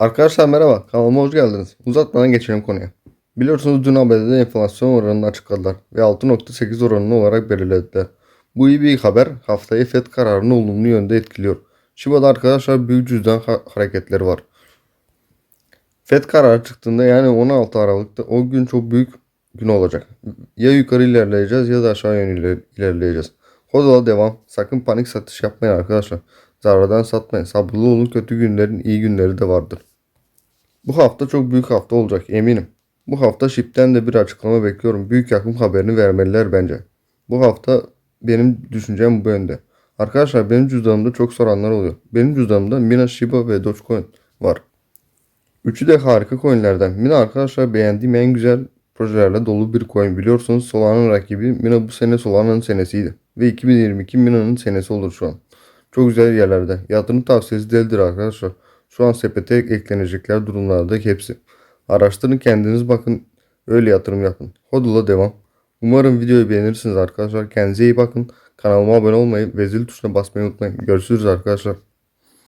Arkadaşlar merhaba, kanalıma hoş geldiniz. Uzatmadan geçelim konuya. Biliyorsunuz dün ABD'de enflasyon oranını açıkladılar ve 6.8 oranını olarak belirlediler. Bu iyi bir haber, haftayı FED kararını olumlu yönde etkiliyor. Şiba'da arkadaşlar büyük cüzdan ha- hareketleri var. FED kararı çıktığında yani 16 Aralık'ta o gün çok büyük gün olacak. Ya yukarı ilerleyeceğiz ya da aşağı yönlü iler- ilerleyeceğiz. Hodala devam. Sakın panik satış yapmayın arkadaşlar. Zarardan satmayın. Sabırlı olun kötü günlerin iyi günleri de vardır. Bu hafta çok büyük hafta olacak eminim. Bu hafta Şip'ten de bir açıklama bekliyorum. Büyük yakın haberini vermeliler bence. Bu hafta benim düşüncem bu yönde. Arkadaşlar benim cüzdanımda çok soranlar oluyor. Benim cüzdanımda Mina, Shiba ve Dogecoin var. Üçü de harika coinlerden. Mina arkadaşlar beğendiğim en güzel projelerle dolu bir coin. Biliyorsunuz Solana'nın rakibi Mina bu sene Solana'nın senesiydi. Ve 2022 Mina'nın senesi olur şu an. Çok güzel yerlerde. Yatırım tavsiyesi değildir arkadaşlar. Şu an sepete eklenecekler durumlarda hepsi. Araştırın kendiniz bakın. Öyle yatırım yapın. Hodula devam. Umarım videoyu beğenirsiniz arkadaşlar. Kendinize iyi bakın. Kanalıma abone olmayı ve zil tuşuna basmayı unutmayın. Görüşürüz arkadaşlar.